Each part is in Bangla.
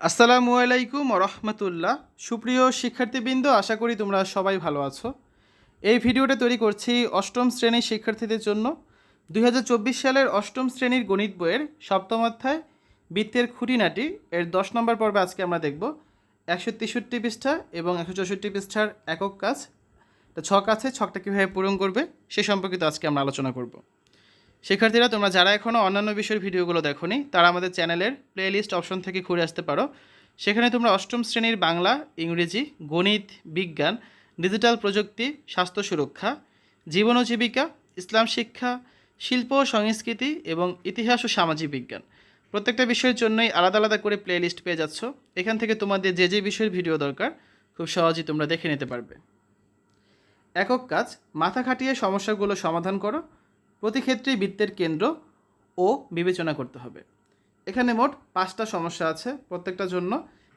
আসসালামু আলাইকুম রহমতুল্লাহ সুপ্রিয় শিক্ষার্থীবৃন্দ, আশা করি তোমরা সবাই ভালো আছো। এই ভিডিওটা তৈরি করছি অষ্টম শ্রেণির শিক্ষার্থীদের জন্য। দুই হাজার চব্বিশ সালের অষ্টম শ্রেণির গণিত বইয়ের সপ্তম অধ্যায়, বৃত্তের খুঁটিনাটি। এর দশ নম্বর পর্বে আজকে আমরা দেখব একশো তেষট্টি পৃষ্ঠা এবং একশো চৌষট্টি পৃষ্ঠার একক কাজ। তো ছক আছে ছকটা কীভাবে পূরণ করবে সে সম্পর্কিত আজকে আমরা আলোচনা করব। শিক্ষার্থীরা, তোমরা যারা এখনও অন্যান্য বিষয়ের ভিডিওগুলো দেখোনি, তারা আমাদের চ্যানেলের প্লেলিস্ট অপশন থেকে ঘুরে আসতে পারো। সেখানে তোমরা অষ্টম শ্রেণির বাংলা, ইংরেজি, গণিত, বিজ্ঞান ডিজিটাল প্রযুক্তি, স্বাস্থ্য সুরক্ষা, জীবন ও জীবিকা, ইসলাম শিক্ষা, শিল্প ও সংস্কৃতি এবং ইতিহাস ও সামাজিক বিজ্ঞান। প্রত্যেকটা বিষয়ের জন্যই আলাদা আলাদা করে প্লেলিস্ট পেয়ে যাচ্ছ। এখান থেকে তোমাদের যে যে বিষয়ের ভিডিও দরকার, খুব সহজেই তোমরা দেখে নিতে পারবে। একক কাজ, মাথা খাটিয়ে সমস্যাগুলো সমাধান করো। প্রতি ক্ষেত্রেই বৃত্তের কেন্দ্র ও বিবেচনা করতে হবে। এখানে মোট পাঁচটা সমস্যা আছে প্রত্যেকটার জন্য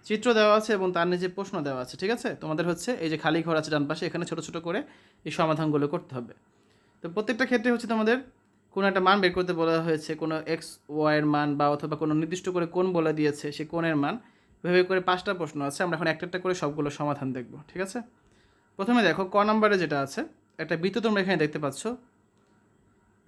চিত্র দেওয়া আছে এবং তার নিচে প্রশ্ন দেওয়া আছে, ঠিক আছে? তোমাদের হচ্ছে এই যে খালি ঘর আছে ডান পাশে এখানে ছোটো ছোটো করে এই সমাধানগুলো করতে হবে। তো প্রত্যেকটা ক্ষেত্রে হচ্ছে তোমাদের কোনো একটা মান বের করতে বলা হয়েছে, কোনো এক্স ওয়াইয়ের মান বা অথবা কোনো নির্দিষ্ট করে কোন বলে দিয়েছে সে কোণের মান ভেবে করে পাঁচটা প্রশ্ন আছে, আমরা এখন একটা একটা করে সবগুলো সমাধান দেখব, ঠিক আছে? প্রথমে দেখো, ক নাম্বারে যেটা আছে, একটা বৃত্ত তোমরা এখানে দেখতে পাচ্ছ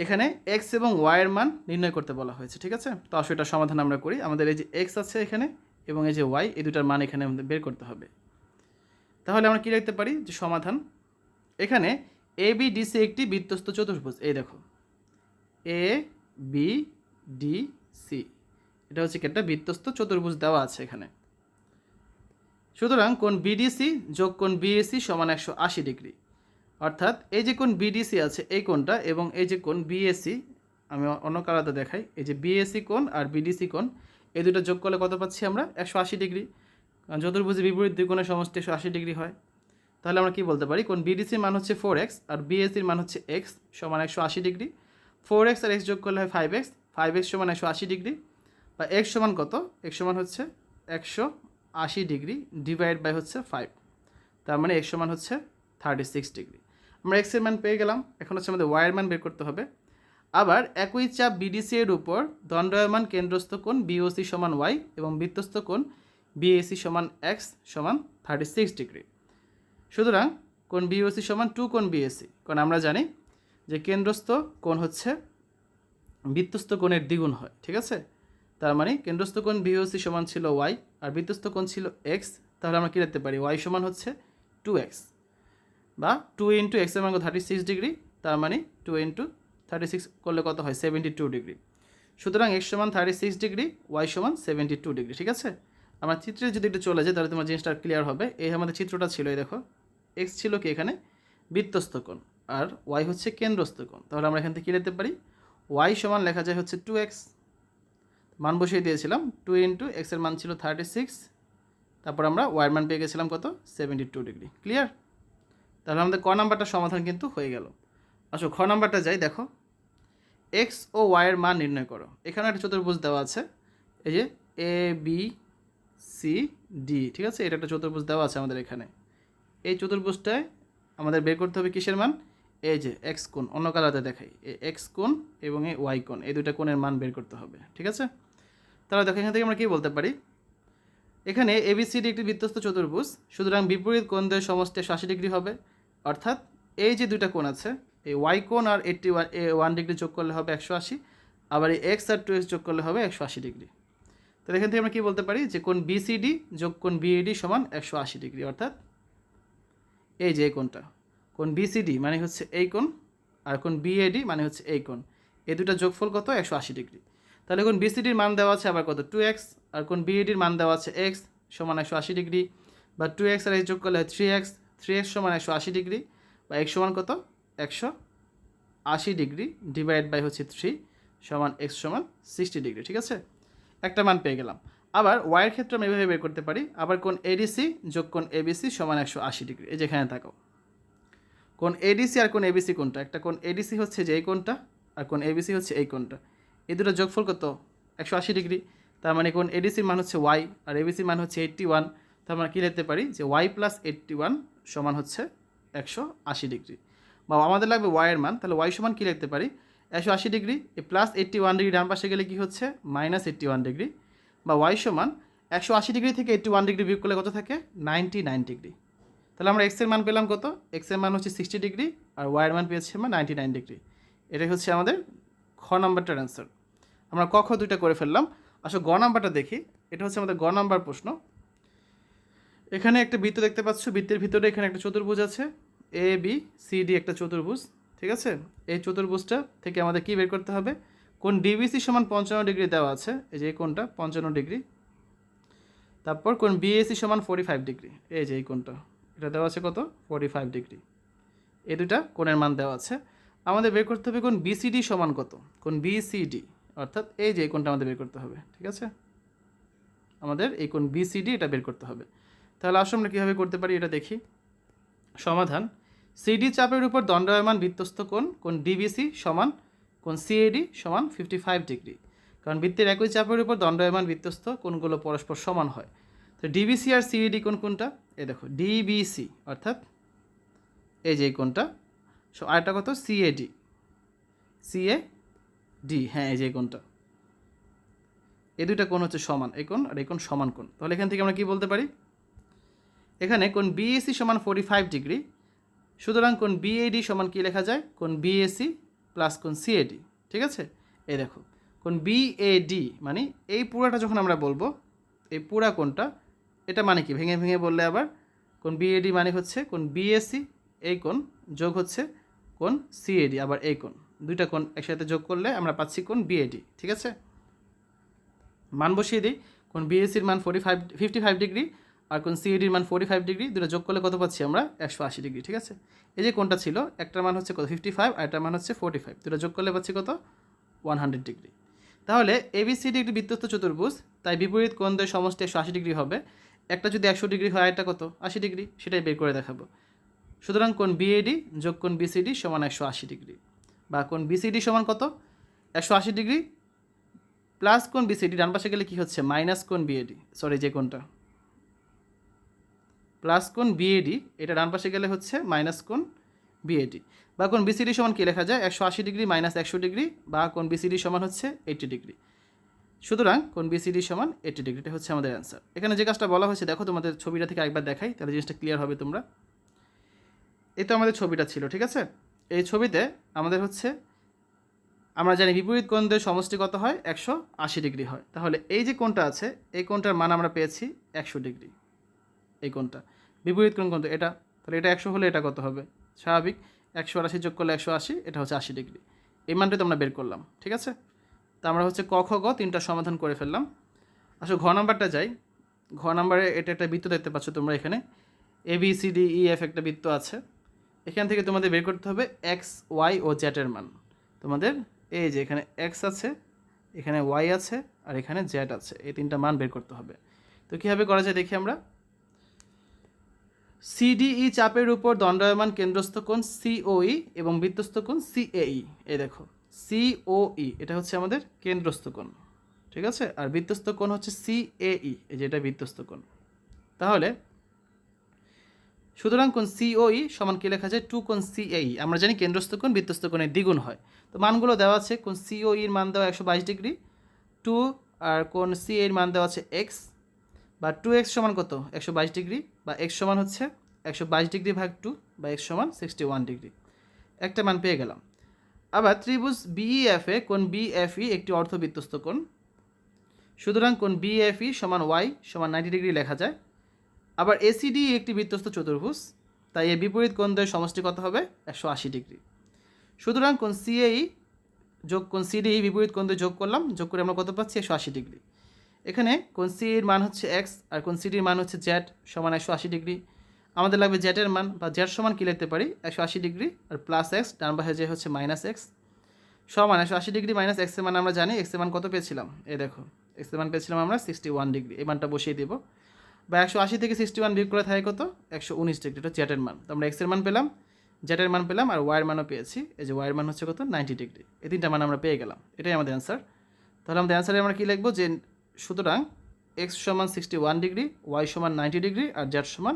এখানে এক্স এবং ওয়াইয়ের মান নির্ণয় করতে বলা হয়েছে, ঠিক আছে? তো আসলে এটা সমাধান আমরা করি। আমাদের এই যে এক্স আছে এখানে এবং এই যে ওয়াই এই দুটার মান এখানে আমাদের বের করতে হবে। তাহলে আমরা কী লিখতে পারি? যে সমাধান। এখানে এ বি ডি সি একটি বৃত্তস্ত চতুর্ভুজ। এই দেখো। এ বি ডি সি এটা হচ্ছে কি? একটা বৃত্তস্ত চতুর্ভুজ দেওয়া আছে এখানে। সুতরাং কোন বিডিসি যোগ কোন বিএসি সমান একশো আশি ডিগ্রি। অর্থাৎ এই যে কোন বিডিসি আছে, এই কোণটা এবং এই যে কোন বিএসি আমি অন্য কালাতে দেখাই, এই যে বিএসি কোণ আর বিডিসি কোণ, এই দুটো যোগ করলে কত পাচ্ছি আমরা? একশো আশি ডিগ্রি। কারণ চতুর্ভুজে বিপরীত দুই কোণের সমষ্টি একশো আশি ডিগ্রি হয়। তাহলে আমরা কি বলতে পারি? কোন বিডিসির মান হচ্ছে ফোর এক্স আর বিএসির মান হচ্ছে এক্স সমান একশো আশি ডিগ্রি। ফোর এক্স আর এক্স যোগ করলে হয় ফাইভ এক্স ফাইভ এক্স সমান একশো আশি ডিগ্রি। বা এক্স সমান কত? এক্স সমান হচ্ছে একশো আশি ডিগ্রি ডিভাইড বাই হচ্ছে ফাইভ তার মানে এক্স সমান হচ্ছে থার্টি সিক্স ডিগ্রি। আমরা এক্সের মান পেয়ে গেলাম। এখন হচ্ছে আমাদের ওয়াইয়ের মান বের করতে হবে। আবার একই চাপ বিডিসি এর উপর দণ্ডায়মান কেন্দ্রস্থ কোণ বিওসি সমান ওয়াই এবং বৃত্তস্থ কোণ বিএসি সমান এক্স সমান থার্টি সিক্স ডিগ্রি সুতরাং কোণ বিওসি সমান টু কোণ বিএসি কারণ আমরা জানি যে কেন্দ্রস্থ কোণ হচ্ছে বৃত্তস্থ কোণের দ্বিগুণ হয়, ঠিক আছে? তার মানে কেন্দ্রস্থ কোণ বিওসি সমান ছিল ওয়াই আর বৃত্তস্থ কোণ ছিল এক্স তাহলে আমরা কী লিখতে পারি? ওয়াই সমান হচ্ছে টু এক্স বা টু ইন্টু এক্সের মান থার্টি সিক্স ডিগ্রি তার মানে টু ইন্টু থার্টি সিক্স করলে কত হয়? সেভেন্টি টু ডিগ্রি সুতরাং এক্স সমান থার্টি সিক্স ডিগ্রি ওয়াই সমান সেভেন্টি টু ডিগ্রি ঠিক আছে? আমার চিত্রে যদি একটু চলে যায় তাহলে তোমার জিনিসটা ক্লিয়ার হবে। এই আমাদের চিত্রটা ছিল, এই দেখো। এক্স ছিল কি এখানে? বৃত্তস্থ কোণ। আর ওয়াই হচ্ছে কেন্দ্রস্থ কোণ। তাহলে আমরা এখান থেকে কী লিখতে পারি? ওয়াই সমান লেখা যায় হচ্ছে টু এক্স মান বসিয়ে দিয়েছিলাম। টু ইন্টু এক্সের মান ছিল থার্টি সিক্স তারপর আমরা ওয়াইয়ের মান পেয়ে গেছিলাম কত? সেভেন্টি টু ডিগ্রি ক্লিয়ার তাহলে আমাদের ক নাম্বারটা সমাধান কিন্তু হয়ে গেল। আসো, খ নাম্বারটা যাই, দেখো। এক্স ও ওয়াইয়ের মান নির্ণয় করো। এখানে একটা চতুর্ভুজ দেওয়া আছে। এই যে এ বি সি ডি ঠিক আছে? এটা একটা চতুর্ভুজ দেওয়া আছে আমাদের এখানে। এই চতুর্ভুজটায় আমাদের বের করতে হবে কিসের মান? এই যে এক্স কোণ, অন্য কালারে দেখাই। এই এক্স কোণ এবং এই ওয়াই কোণ, এই দুইটা কোণের মান বের করতে হবে, ঠিক আছে? তাহলে দেখো, এখান থেকে আমরা কী বলতে পারি? এখানে এবিসিডি একটি বৃত্তস্ত চতুর্ভুজ। সুতরাং বিপরীত কোণদের সমষ্টি একশো আশি ডিগ্রি হবে। অর্থাৎ এই যে দুইটা কোণ আছে, এই ওয়াই কোণ আর এইটটি ওয়ান ওয়ান ডিগ্রি যোগ করলে হবে একশো আশি, আবার এই এক্স আর টু এক্স যোগ করলে হবে একশো আশি ডিগ্রি তো এখান থেকে আমরা কী বলতে পারি? যে কোন বিসিডি যোগ কোন বিএডি সমান একশো আশি ডিগ্রি অর্থাৎ এই যে এই কোণটা। কোন বিসিডি মানে হচ্ছে এই কোণ, আর কোন বিএডি মানে হচ্ছে এই কোণ। এই দুটো যোগফল কত? একশো আশি ডিগ্রি তাহলে কোন বিসিডির মান দেওয়া আছে আবার কত? টু এক্স আর কোন বিএডির মান দেওয়া আছে এক্স সমান একশো আশি ডিগ্রি বা টু এক্স আর এক্স যোগ করলে থ্রি এক্স থ্রি এক্স সমান একশো আশি ডিগ্রি বা এক্স সমান কত? একশো আশি ডিগ্রি ডিভাইড বাই হচ্ছে থ্রি সমান এক্স সমান সিক্সটি ডিগ্রি, ঠিক আছে? একটা মান পেয়ে গেলাম। আবার ওয়াইয়ের ক্ষেত্রে আমরা এভাবে বের করতে পারি। আবার কোন এডিসি যোগ কোন এবিসি সমান একশো আশি ডিগ্রি, এই যেখানে থাকো। কোন এডিসি আর কোন এবিসি কোনটা একটা কোন এডিসি হচ্ছে যে এই কোনটা আর কোন এবিসি হচ্ছে এই কোনটা এই দুটো যোগফল কত? একশো আশি ডিগ্রি। তার মানে কোন এডিসির মান হচ্ছে ওয়াই আর এবিসির মান হচ্ছে এইট্টি ওয়ান তার মানে কী লিখতে পারি? যে ওয়াই প্লাস এইট্টি ওয়ান সমান হচ্ছে একশো আশি ডিগ্রি। বা আমাদের লাগবে ওয়াইয়ের মান, তাহলে ওয়াই সমান কী লিখতে পারি? একশো আশি ডিগ্রি এই প্লাস এইট্টি ওয়ান ডিগ্রি ডান পাশে গেলে কী হচ্ছে? Minus eighty one degree. বা ওয়াই সমান একশো আশি ডিগ্রি থেকে এইটটি ওয়ান ডিগ্রি বিয়োগ করলে কত থাকে? Ninety nine degree. তাহলে আমরা এক্সের মান পেলাম কত? এক্সের মান হচ্ছে সিক্সটি ডিগ্রি, আর ওয়াইয়ের মান পেয়েছি আমরা নাইনটি নাইন ডিগ্রি। এটাই হচ্ছে আমাদের খ নাম্বারটার অ্যান্সার আমরা ক খ দুইটা করে ফেললাম। আসলে গ নাম্বারটা দেখি। এটা হচ্ছে আমাদের গ নাম্বার প্রশ্ন। এখানে একটা বৃত্ত দেখতে পাচ্ছ, বৃত্তের ভিতরে এখানে একটা চতুর্ভুজ আছে এ বি সি ডি একটা চতুর্ভুজ, ঠিক আছে? এই চতুর্ভুজটা থেকে আমাদের কি বের করতে হবে? কোন ডিবিসি সমান পঞ্চান্ন ডিগ্রি দেওয়া আছে, এই যে এই কোনটা পঞ্চান্ন ডিগ্রি। তারপর কোন বিএসি সমান ফোর্টি ফাইভ ডিগ্রি, এই যে এই কোনটা এটা দেওয়া আছে কত? Forty five degree. এই দুটা কোণের মান দেওয়া আছে। আমাদের বের করতে হবে কোন বিসিডি সমান কত? কোন বিসিডি, অর্থাৎ এই যে এই কোনটা আমাদের বের করতে হবে, ঠিক আছে? আমাদের এই কোন বিসিডি এটা বের করতে হবে। তাহলে আসলে আমরা কীভাবে করতে পারি এটা দেখি। সমাধান। সিডি চাপের উপর দণ্ডায়মান বৃত্তস্থ কোণ কোন ডিবিসি সমান কোন সিএডি সমান ফিফটি ফাইভ ডিগ্রি। কারণ বৃত্তের একই চাপের উপর দণ্ডায়মান বৃত্তস্থ কোণগুলো পরস্পর সমান হয়। তো ডিবিসি আর সিএডি কোন কোনটা? এ দেখো, ডিবিসি, অর্থাৎ এই যে কোনটা সো আরেকটা কত? সিএডি। সিএ ডি হ্যাঁ এই যে কোনটা এই দুইটা কোণ হচ্ছে সমান, এই কোণ আর এই কোণ সমান কোণ। তাহলে এখান থেকে আমরা কি বলতে পারি? এখানে কোন বিএসি সমান ফোর্টি ফাইভ ডিগ্রি সুতরাং কোন বিএডি সমান কি লেখা যায়? কোন বিএসি প্লাস কোন সিএডি ঠিক আছে? এই দেখো, কোন বিএডি মানে এই পুরাটা যখন আমরা বলব, এই পুরা কোনটা এটা মানে কি? ভেঙে ভেঙে বললে আবার, কোন বিএডি মানে হচ্ছে কোন বিএসসি এই কোন যোগ হচ্ছে কোন সিএডি আবার এই কোন দুইটা কোন একসাথে যোগ করলে আমরা পাচ্ছি কোন বিএডি ঠিক আছে? মান বসিয়ে দিই, কোন বিএসসির মান forty five fifty five degree আর কোন সিএডির মান ফোর্টি ফাইভ ডিগ্রি দুটো যোগ করলে কত পাচ্ছি আমরা? একশো আশি ডিগ্রি ঠিক আছে? এই যে কোনটা ছিল, একটার মান হচ্ছে কত? ফিফটি ফাইভ আর একটার মান হচ্ছে ফোর্টি ফাইভ দুটো যোগ করলে পাচ্ছি কত? ওয়ান হান্ড্রেড ডিগ্রি তাহলে এবিসিডি একটি বৃত্তস্থ চতুর্ভুজ, তাই বিপরীত কোণ দ্বয় সমষ্টি একশো আশি ডিগ্রি হবে। একটা যদি একশো ডিগ্রি হয় একটা কত? আশি ডিগ্রি সেটাই বের করে দেখাবো। সুতরাং কোন বিএডি যোগ কোন বিসিডি সমান একশো আশি ডিগ্রি বা কোন বিসিডি সমান কত? একশো আশি ডিগ্রি প্লাস কোন বিসিডি ডান পাশে গেলে কী হচ্ছে? মাইনাস কোন বিএডি সরি যে কোনটা প্লাস কোন বিএডি এটা ডান পাশে গেলে হচ্ছে মাইনাস কোন বিএডি বা কোন বিসিডি সমান কী লেখা যায়? একশো আশি ডিগ্রি মাইনাস একশো ডিগ্রি বা কোন বিসিডি সমান হচ্ছে এইটি ডিগ্রি। সুতরাং কোন বিসিডি সমান এইটি ডিগ্রি, এটা হচ্ছে আমাদের অ্যান্সার এখানে যে কাজটা বলা হয়েছে, দেখো তোমাদের ছবিটা থেকে একবার দেখাই, তাহলে জিনিসটা ক্লিয়ার হবে তোমরা। এই তো আমাদের ছবিটা ছিল, ঠিক আছে? এই ছবিতে আমাদের হচ্ছে, আমরা জানি বিপরীত কোণদের সমষ্টি কত হয়? একশো আশি ডিগ্রি হয়। তাহলে এই যে কোণটা আছে, এই কোণটার মান আমরা পেয়েছি একশো ডিগ্রি। এই কোণটা। বিপরীত কোণ কোনটা এটা। তাহলে এটা একশো হলে এটা কত হবে? স্বাভাবিক। একশো আশি যোগ করলে একশো আশি, এটা হচ্ছে আশি ডিগ্রি। এই মানটাই তো আমরা বের করলাম, ঠিক আছে? তা আমরা হচ্ছে ক খ গ তিনটা সমাধান করে ফেললাম। আসলে ঘ নাম্বারটা যাই। ঘ নাম্বারে এটা একটা বৃত্ত দেখতে পাচ্ছ তোমরা এখানে। A B C D E F একটা বৃত্ত আছে। এখান থেকে তোমাদের বের করতে হবে এক্স ওয়াই ও জ্যাটের মান। তোমাদের এই যে এখানে এক্স আছে, এখানে ওয়াই আছে, আর এখানে জ্যাট আছে। এই তিনটা মান বের করতে হবে। তো কীভাবে করা যায় দেখি আমরা? সিডিই চাপের উপর দণ্ডায়মান কেন্দ্রস্থ কোণ সিওই এবং বৃত্তস্থ কোণ সিএই। এই দেখো, সিওই, এটা হচ্ছে আমাদের কেন্দ্রস্থ কোণ, ঠিক আছে? আর বৃত্তস্থ কোণ হচ্ছে সিএই, এই যে এটা বৃত্তস্থ কোণ। তাহলে, সুতরাং কোণ সিওই সমান কি লেখা যায়? টু কোন সিএই। আমরা জানি কেন্দ্রস্থ কোণ বৃত্তস্থ কোণের দ্বিগুণ হয়। তো মানগুলো দেওয়া আছে, কোণ সিওই এর মান দেওয়া একশো বাইশ ডিগ্রি, টু আর কোন সি এর মান দেওয়া আছে এক্স বা টু এক্স সমান কত? একশো বাইশ ডিগ্রি বা এক্স সমান হচ্ছে একশো বাইশ ডিগ্রি ভাগ টু বা এক্স সমান সিক্সটি ওয়ান ডিগ্রি। একটা মান পেয়ে গেলাম। আবার ত্রিভুজ বিইএফ এ কোন বিএফই একটি অর্ধবৃত্তস্থ কোণ। সুতরাং কোন বিএফই সমান ওয়াই সমান নাইনটি ডিগ্রি লেখা যায়। আবার এসিডি একটি বৃত্তস্থ চতুর্ভুজ, তাই এর বিপরীত কোণ সমষ্টি কত হবে? একশো আশি ডিগ্রি। সুতরাং কোন সিএই যোগ কোন সিডি বিপরীত কোণ যোগ করলাম, যোগ করে আমরা কত পাচ্ছি? একশো আশি ডিগ্রি। এখানে কোন সি এর মান হচ্ছে এক্স আর কোন সিডির মান হচ্ছে জ্যাট সমান একশো আশি ডিগ্রি। আমাদের লাগবে জ্যাটের মান বা জ্যাট সমান কী লিখতে পারি? একশো আশি ডিগ্রি আর প্লাস এক্স ডান পাশে যে হচ্ছে মাইনাস এক্স সমান একশো আশি ডিগ্রি মাইনাস এক্সের মান আমরা জানি এক্সের মান কত পেয়েছিলাম? এই দেখো এক্সের মান পেয়েছিলাম আমরা সিক্সটি ওয়ান ডিগ্রি। এই মানটা বসিয়ে দেবো। বা একশো আশি থেকে সিক্সটি ওয়ান বিয়োগ করে থাকে কত? একশো উনিশ ডিগ্রি। এটা জ্যাটের মান। তো আমরা এক্সের মান পেলাম জ্যাটের মান পেলাম আর ওয়াইয়ের মানও পেয়েছি। এই যে ওয়ার মান হচ্ছে কত? Ninety degree. এই তিনটা মান আমরা পেয়ে গেলাম। এটাই আমাদের অ্যান্সার তাহলে আমাদের অ্যান্সারে আমরা কী লিখব? যে সুতরাং এক্স সমান সিক্সটি ওয়ান ডিগ্রি ওয়াই সমান নাইনটি ডিগ্রি আর জ্যাট সমান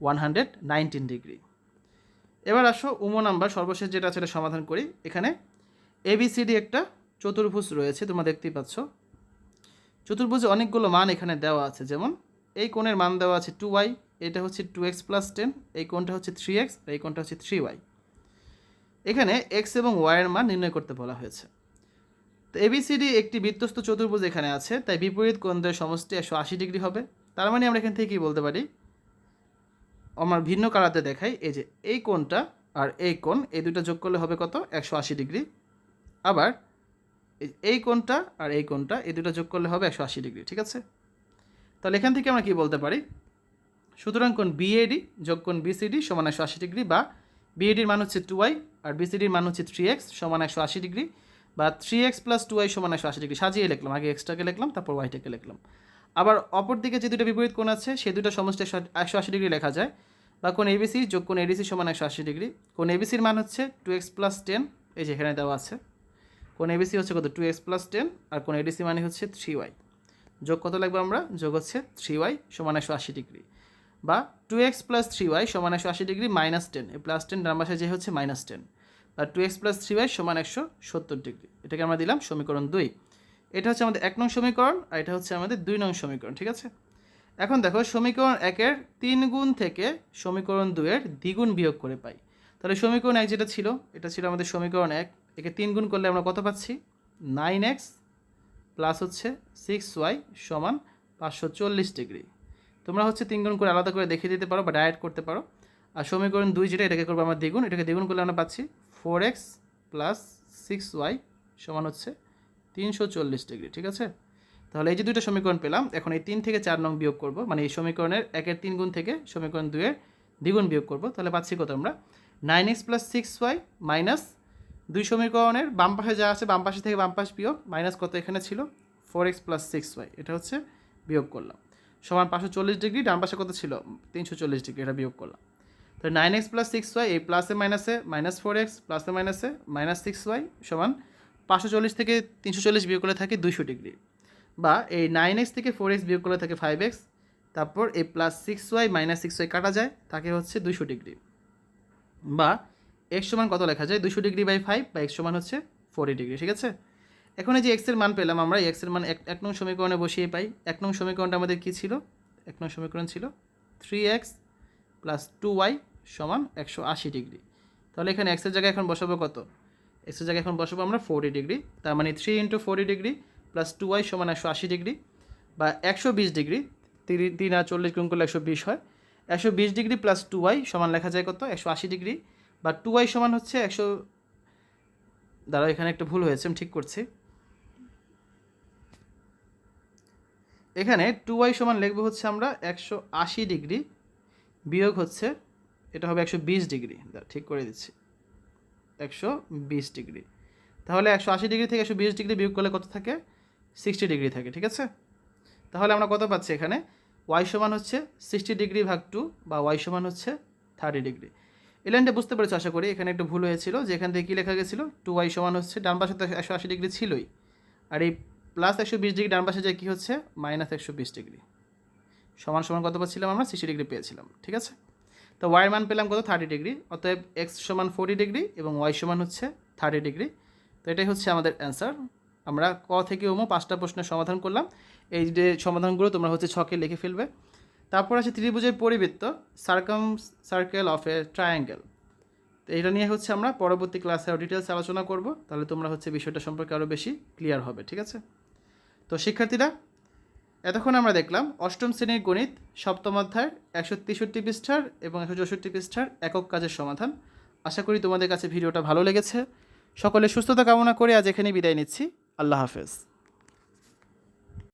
ওয়ান হান্ড্রেড নাইনটিন ডিগ্রি। এবার আসো উমো নাম্বার, সর্বশেষ যেটা সেটা সমাধান করি। এখানে এবিসিডি একটা চতুর্ভুজ রয়েছে, তোমরা দেখতেই পাচ্ছ। চতুর্ভুজে অনেকগুলো মান এখানে দেওয়া আছে, যেমন এই কোণের মান দেওয়া আছে টু ওয়াই এটা হচ্ছে টু এক্স প্লাস টেন এই কোণটা হচ্ছে থ্রি এক্স এই কোণটা হচ্ছে থ্রি ওয়াই এখানে এক্স এবং ওয়াইয়ের মান নির্ণয় করতে বলা হয়েছে। তো এবিসিডি একটি বৃত্তস্ত চতুর্ভুজ এখানে আছে, তাই বিপরীত কোণদের সমষ্টি একশো আশি ডিগ্রি হবে। তার মানে আমরা এখান থেকে কী বলতে পারি, আমার ভিন্ন কালাতে দেখাই, এই যে এই কোণটা আর এই কোণ, এই দুটো যোগ করলে হবে কত? একশো আশি ডিগ্রি। আবার এই- কোণটা আর এই কোণটা, এই দুটো যোগ করলে হবে একশো আশি ডিগ্রি, ঠিক আছে? তাহলে এখান থেকে আমরা কি বলতে পারি? সুতরাং কোণ বিএডি যোগ কোণ বিসিডি সমান একশো আশি ডিগ্রি বা বিএডির মান হচ্ছে টু ওয়াই আর বিসিডির মান হচ্ছে থ্রি এক্স সমান একশো আশি ডিগ্রি। বা three X plus two Y সমান একশো আশি ডিগ্রি। সাজিয়ে লিখলাম, আগে এক্সটাকে লিখলাম, তারপর ওয়াইটাকে লিখলাম। আবার অপর দিকে যে দুটো বিপরীত কোণ আছে, সেই দুটো সমষ্টি একশো আশি ডিগ্রি লেখা যায়। বা কোন এবিসি যোগ কোন এডিসি সমান একশো আশি ডিগ্রি। কোন এবিসির মান হচ্ছে টু এক্স প্লাস টেন এই যে এখানে দেওয়া আছে। কোন এবিসি হচ্ছে কত? টু এক্স প্লাস টেন আর কোন এডিসি মানে হচ্ছে থ্রি ওয়াই যোগ কত লাগবে আমরা? যোগ হচ্ছে থ্রি ওয়াই সমান একশো আশি ডিগ্রি। বা two X plus three Y সমান একশো আশি ডিগ্রি মাইনাস টেন এই প্লাস টেন ডান পাশে যে হচ্ছে minus ten two X plus three Y সমান একশো সত্তর ডিগ্রি এটাকে আমরা দিলাম সমীকরণ দুই। এটা হচ্ছে আমাদের এক নং সমীকরণ আর এটা হচ্ছে আমাদের দুই নং সমীকরণ, ঠিক আছে? এখন দেখো, সমীকরণ একের তিন গুণ থেকে সমীকরণ দুয়ের দ্বিগুণ বিয়োগ করে পাই। তাহলে সমীকরণ এক যেটা ছিল, এটা ছিল আমাদের সমীকরণ এক। একে তিন গুণ করলে আমরা কত পাচ্ছি? নাইন এক্স প্লাস হচ্ছে সিক্স ওয়াই সমান পাঁচশো চল্লিশ ডিগ্রি তোমরা হচ্ছে তিন গুণ করে আলাদা করে দেখিয়ে দিতে পারো বা ডায়েট করতে পারো। আর সমীকরণ দুই যেটা, এটাকে করব আমরা দ্বিগুণ। এটাকে দ্বিগুণ করলে আমরা পাচ্ছি four X plus six Y সমান হচ্ছে তিনশো চল্লিশ ডিগ্রি, ঠিক আছে? তাহলে এই যে দুটো সমীকরণ পেলাম, এখন এই তিন থেকে চার নং বিয়োগ করব মানে এই সমীকরণের একের তিন গুণ থেকে সমীকরণ দুয়ের দ্বিগুণ বিয়োগ করব, তাহলে পাচ্ছি কত আমরা? Nine X plus six Y minus দুই সমীকরণের বাম পাশে যা আছে, বাম পাশে থেকে বাম পাশ বিয়োগ, মাইনাস কত এখানে ছিল? Four X plus six Y, এটা হচ্ছে বিয়োগ করলাম। সমান পাঁচশো চল্লিশ ডিগ্রি, ডান পাশে কত ছিল? তিনশো চল্লিশ ডিগ্রি, এটা বিয়োগ করলাম। তো nine X plus six Y এই প্লাসে মাইনাসে মাইনাস ফোর এক্স প্লাসে মাইনাসে মাইনাস সিক্স ওয়াই সমান পাঁচশো চল্লিশ থেকে তিনশো চল্লিশ বিয়োগ করলে থাকে দুইশো ডিগ্রি। বা এই নাইন এক্স থেকে ফোর এক্স বিয়োগ করলে থাকে ফাইভ এক্স তারপর এই plus six Y minus six Y কাটা যায়, তাকে হচ্ছে দুইশো ডিগ্রি। বা এক্স সমান কত লেখা যায়? দুশো ডিগ্রি বাই ফাইভ বা এক্স সমান হচ্ছে ফোরটি ডিগ্রি, ঠিক আছে? এখন এই যে এক্সের মান পেলাম আমরা এক্সের মান এক নং সমীকরণে বসিয়ে পাই। এক নং সমীকরণটা আমাদের কী ছিল? এক নং সমীকরণ ছিল three X plus two Y সমান একশো আশি ডিগ্রি। তাহলে এখানে এক্সের জায়গায় এখন বসাবো কত? এক্সের জায়গায় এখন বসাবো আমরা ফোরটি ডিগ্রি। তার মানে three into forty degree plus two Y সমান একশো আশি ডিগ্রি বা একশো বিশ ডিগ্রি। তিন তিন আর চল্লিশ গুণ করলে একশো বিশ হয়। একশো বিশ ডিগ্রি প্লাস টু ওয়াই সমান লেখা যায় কত? একশো আশি ডিগ্রি। বা টু ওয়াই সমান হচ্ছে একশো দাঁড়া এখানে একটা ভুল হয়েছে, আমি ঠিক করছি। এখানে টু ওয়াই সমান লিখব হচ্ছে আমরা একশো আশি ডিগ্রি বিয়োগ হচ্ছে এটা হবে একশো বিশ ডিগ্রি। ঠিক করে দিচ্ছি। একশো বিশ ডিগ্রি। তাহলে একশো আশি ডিগ্রি থেকে একশো বিশ ডিগ্রি বিয়োগ করলে কত থাকে? সিক্সটি ডিগ্রি থাকে, ঠিক আছে? তাহলে আমরা কত পাচ্ছি এখানে? ওয়াই সমান হচ্ছে সিক্সটি ডিগ্রি ভাগ টু বা ওয়াই সমান হচ্ছে থার্টি ডিগ্রি। এই লাইনটা বুঝতে পেরেছ, আশা করি? এখানে একটু ভুল হয়েছিল। যে এখান থেকে কী লেখা গেছিল? টু ওয়াই সমান হচ্ছে, ডান পাশে তো একশো আশি ডিগ্রি ছিলই। আর এই প্লাস একশো বিশ ডিগ্রি ডান পাশে যায় কী হচ্ছে? মাইনাস একশো বিশ ডিগ্রি। সমান সমান কত পাচ্ছিলাম আমরা? সিক্সটি ডিগ্রি পেয়েছিলাম, ঠিক আছে? তো ওয়াইয়ের মান পেলাম কত? থার্টি ডিগ্রি অতএব এক্স সমান ফোর্টি ডিগ্রি এবং ওয়াই সমান হচ্ছে থার্টি ডিগ্রি তো এটাই হচ্ছে আমাদের অ্যান্সার আমরা ক থেকে ওমো পাঁচটা প্রশ্নের সমাধান করলাম। এই যে সমাধানগুলো তোমরা হচ্ছে ছকে লিখে ফেলবে। তারপর আছে ত্রিভুজের পরিবৃত্ত circumcircle of a triangle তো এটা নিয়ে হচ্ছে আমরা পরবর্তী ক্লাসে আরও ডিটেলস আলোচনা করব। তাহলে তোমরা হচ্ছে বিষয়টা সম্পর্কে আরও বেশি ক্লিয়ার হবে, ঠিক আছে? তো শিক্ষার্থীরা এতক্ষণ আমরা দেখলাম অষ্টম শ্রেণির গণিত, সপ্তম অধ্যায়ের একশো তেষট্টি পৃষ্ঠার এবং একশো চৌষট্টি পৃষ্ঠার একক কাজের সমাধান। আশা করি তোমাদের কাছে ভিডিওটা ভালো লেগেছে। সকলে সুস্থতা কামনা করে আজ এখানেই বিদায় নিচ্ছি। আল্লাহ হাফেজ।